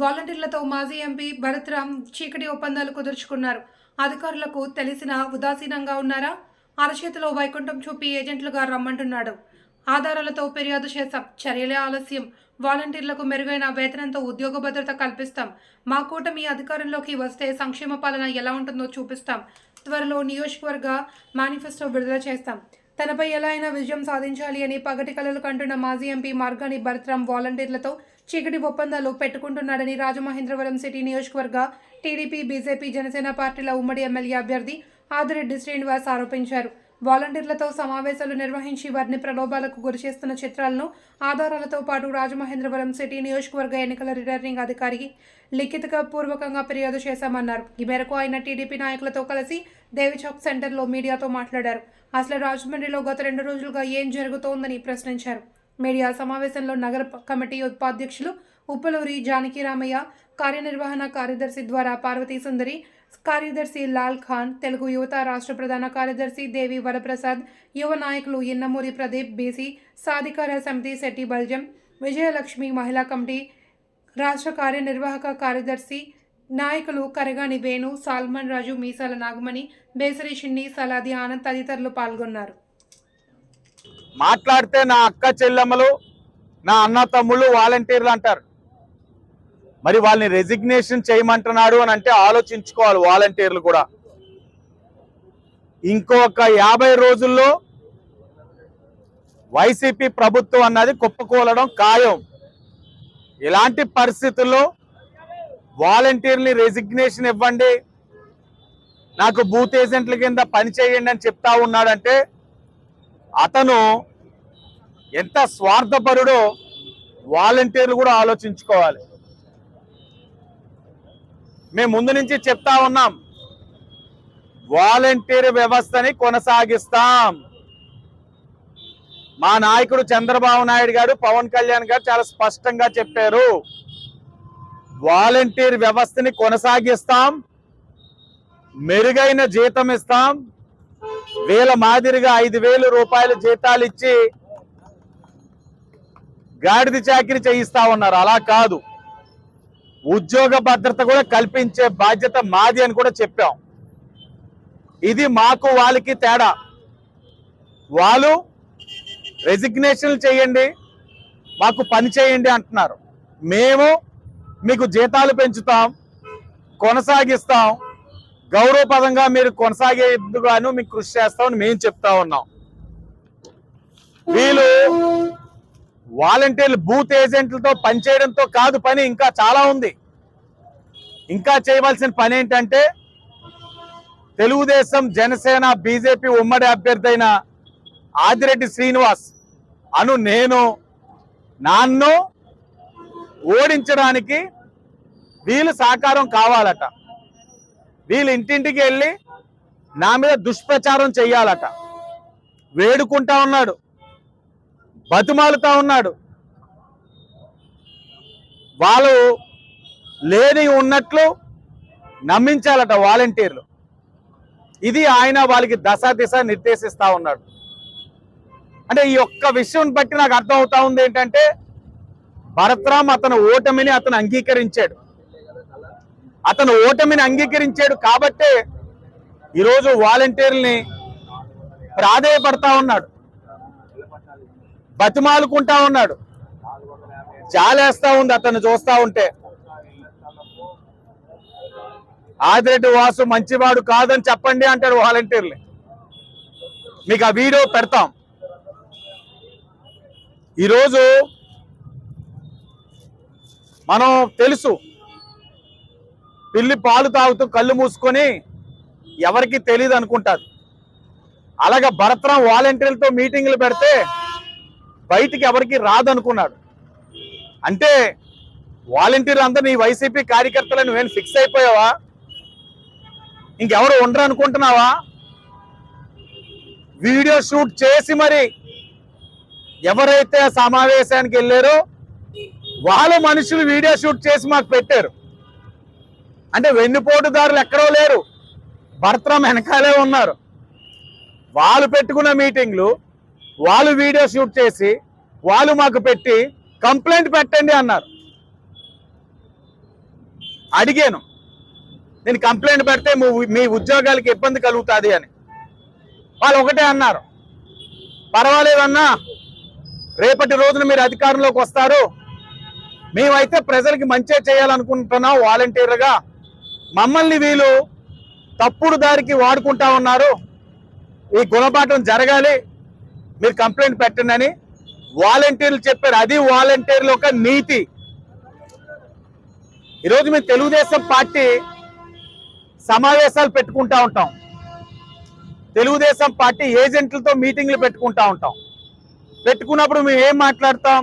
వాలంటీర్లతో మాజీ ఎంపీ భరత్రామ్ చీకటి ఒప్పందాలు కుదుర్చుకున్నారు. అధికారులకు తెలిసిన ఉదాసీనంగా ఉన్నారా? అరచేతిలో వైకుంఠం చూపి ఏజెంట్లుగా రమ్మంటున్నాడు. ఆధారాలతో ఫిర్యాదు చేశాం. చర్యలే ఆలస్యం. వాలంటీర్లకు మెరుగైన వేతనంతో ఉద్యోగ భద్రత కల్పిస్తాం. మా కూటమి అధికారంలోకి వస్తే సంక్షేమ పాలన ఎలా ఉంటుందో చూపిస్తాం. త్వరలో నియోజకవర్గ మేనిఫెస్టో విడుదల చేస్తాం. తనపై ఎలా అయినా విజయం సాధించాలి అని పగటి కలలు కంటున్న మాజీ ఎంపీ మార్గాని భరత్రామ్ వాలంటీర్లతో చీకటి ఒప్పందాలు పెట్టుకుంటున్నాడని రాజమహేంద్రవరం సిటీ నియోజకవర్గ టీడీపీ బీజేపీ జనసేన పార్టీల ఉమ్మడి ఎమ్మెల్యే అభ్యర్థి ఆదిరెడ్డి శ్రీనివాస్ ఆరోపించారు. వాలంటీర్లతో సమావేశాలు నిర్వహించి వారిని ప్రలోభాలకు గురిచేస్తున్న చిత్రాలను ఆధారాలతో పాటు రాజమహేంద్రవరం సిటీ నియోజకవర్గ ఎన్నికల రిటర్నింగ్ అధికారికి లిఖిత పూర్వకంగా ఫిర్యాదు చేశామన్నారు. ఈ మేరకు ఆయన టీడీపీ నాయకులతో కలిసి దేవిచౌక్ సెంటర్లో మీడియాతో మాట్లాడారు. అసలు రాజమండ్రిలో గత రెండు రోజులుగా ఏం జరుగుతోందని ప్రశ్నించారు. మీడియా సమావేశంలో నగర కమిటీ ఉపాధ్యక్షులు ఉప్పలూరి జానకిరామయ్య కార్యనిర్వహణ కార్యదర్శి ద్వారా పార్వతీ సుందరి కార్యదర్శి లాల్ ఖాన్ తెలుగు యువత రాష్ట్ర ప్రధాన కార్యదర్శి దేవి వరప్రసాద్ యువ నాయకులు ఇన్నమూరి ప్రదీప్ బీసీ సాధికార సమితి శెట్టి బల్జం విజయలక్ష్మి మహిళా కమిటీ రాష్ట్ర కార్యనిర్వాహక కార్యదర్శి నాయకులు కరగాని వేణు సాల్మన్ రాజు మీసాల నాగమణి బేసరి షిన్ని సలాది ఆనంద్ తదితరులు పాల్గొన్నారు. మాట్లాడితే నా అక్క చెల్లెమ్మలు నా అన్న తమ్ముళ్ళు వాలంటీర్లు అంటారు. మరి వాళ్ళని రెసిగ్నేషన్ చేయమంటున్నాడు అని అంటే ఆలోచించుకోవాలి వాలంటీర్లు కూడా. ఇంకొక యాభై రోజుల్లో వైసీపీ ప్రభుత్వం అన్నది కుప్పకూలడం ఖాయం. ఇలాంటి పరిస్థితుల్లో వాలంటీర్ని రెసిగ్నేషన్ ఇవ్వండి. నాకు బూత్ ఏజెంట్ల కింద పని చేయండి అని చెప్తా ఉన్నాడంటే అతను ఎంత స్వార్థపరుడో వాలంటీర్లు కూడా ఆలోచించుకోవాలి. మేము ముందు నుంచి చెప్తా ఉన్నాం వాలంటీర్ వ్యవస్థని కొనసాగిస్తాం. మా నాయకుడు చంద్రబాబు నాయుడు గారు పవన్ కళ్యాణ్ గారు చాలా స్పష్టంగా చెప్పారు. వాలంటీర్ వ్యవస్థని కొనసాగిస్తాం మెరుగైన జీతం ఇస్తాం వేల మాదిరిగా ఐదు వేలు రూపాయలు జీతాలు ఇచ్చి గాడిద చాకిరి చేయిస్తా ఉన్నారు. అలా కాదు. ఉద్యోగ భద్రత కూడా కల్పించే బాధ్యత మాది అని కూడా చెప్పాం. ఇది మాకు వాళ్ళకి తేడా. వాళ్ళు రెసిగ్నేషన్లు చేయండి మాకు పని చేయండి అంటున్నారు. మేము మీకు జీతాలు పెంచుతాం కొనసాగిస్తాం గౌరవపదంగా మీరు కొనసాగేందుకు మీకు కృషి చేస్తామని మేము చెప్తా ఉన్నాం. వీళ్ళు వాలంటీర్లు బూత్ ఏజెంట్లతో పనిచేయడంతో కాదు పని ఇంకా చాలా ఉంది. ఇంకా చేయవలసిన పని ఏంటంటే తెలుగుదేశం జనసేన బీజేపీ ఉమ్మడి అభ్యర్థి అయిన ఆదిరెడ్డి శ్రీనివాస్ అను నేను నాన్ను ఓడించడానికి వీళ్ళు సాకారం కావాలట. వీళ్ళు ఇంటింటికి వెళ్ళి నా మీద దుష్ప్రచారం చెయ్యాలట. వేడుకుంటా ఉన్నాడు. బతిమాలుతా ఉన్నాడు. వాళ్ళు లేని ఉన్నట్లు నమ్మించాలట వాలంటీర్లు. ఇది ఆయన వాళ్ళకి దశ దిశ నిర్దేశిస్తూ ఉన్నాడు. అంటే ఈ ఒక్క విషయం బట్టి నాకు అర్థం అవుతా ఉంది ఏంటంటే భరత్రామ్ అతను ఓటమిని అతను అంగీకరించాడు. అతను ఓటమిని అంగీకరించాడు కాబట్టే ఈరోజు వాలంటీర్ని ప్రాధేయపడతా ఉన్నాడు. బతిమాలుకుంటా ఉన్నాడు. చాలేస్తా ఉంది అతను చూస్తా ఉంటే. ఆదిరెడ్డి వాసు మంచివాడు కాదని చెప్పండి అంటాడు వాలంటీర్ని. మీకు ఆ వీడియో పెడతాం. ఈరోజు మనం తెలుసు పిల్లి పాలు తాగుతూ కళ్ళు మూసుకొని ఎవరికి తెలియదు అనుకుంటారు. అలాగే భరతరాం వాలంటీర్లతో మీటింగ్లు పెడితే బయటికి ఎవరికి రాదు అనుకున్నాడు అంటే వాలంటీర్ అందరూ నీ వైసీపీ కార్యకర్తలు నువ్వేం ఫిక్స్ అయిపోయావా? ఇంకెవరు ఉండరు అనుకుంటున్నావా? వీడియో షూట్ చేసి మరి ఎవరైతే ఆ సమావేశానికి వెళ్ళారో వాళ్ళ మనుషులు వీడియో షూట్ చేసి మాకు పెట్టారు. అంటే వెన్నుపోటుదారులు ఎక్కడో లేరు. భర్తరం వెనకాలే ఉన్నారు. వాళ్ళు పెట్టుకున్న మీటింగ్లు వాళ్ళు వీడియో షూట్ చేసి వాళ్ళు మాకు పెట్టి కంప్లైంట్ పెట్టండి అన్నారు. అడిగాను. నేను కంప్లైంట్ పెడితే మీ- ఉద్యోగాలకి ఇబ్బంది కలుగుతుంది అని. వాళ్ళు ఒకటే అన్నారు. పర్వాలేదన్నా రేపటి రోజున మీరు అధికారంలోకి వస్తారు. మేమైతే ప్రజలకి మంచి చేయాలనుకుంటున్నాం వాలంటీర్గా మమ్మల్ని వీళ్ళు తప్పుడు దారికి వాడుకుంటా ఉన్నారు. ఈ గుణపాఠం జరగాలి. మీరు కంప్లైంట్ పెట్టండి అని వాలంటీర్లు చెప్పారు. అది వాలంటీర్ల ఒక నీతి. ఈరోజు మేము తెలుగుదేశం పార్టీ సమావేశాలు పెట్టుకుంటా ఉంటాం. తెలుగుదేశం పార్టీ ఏజెంట్లతో మీటింగ్లు పెట్టుకుంటా ఉంటాం. పెట్టుకున్నప్పుడు మేము ఏం మాట్లాడతాం?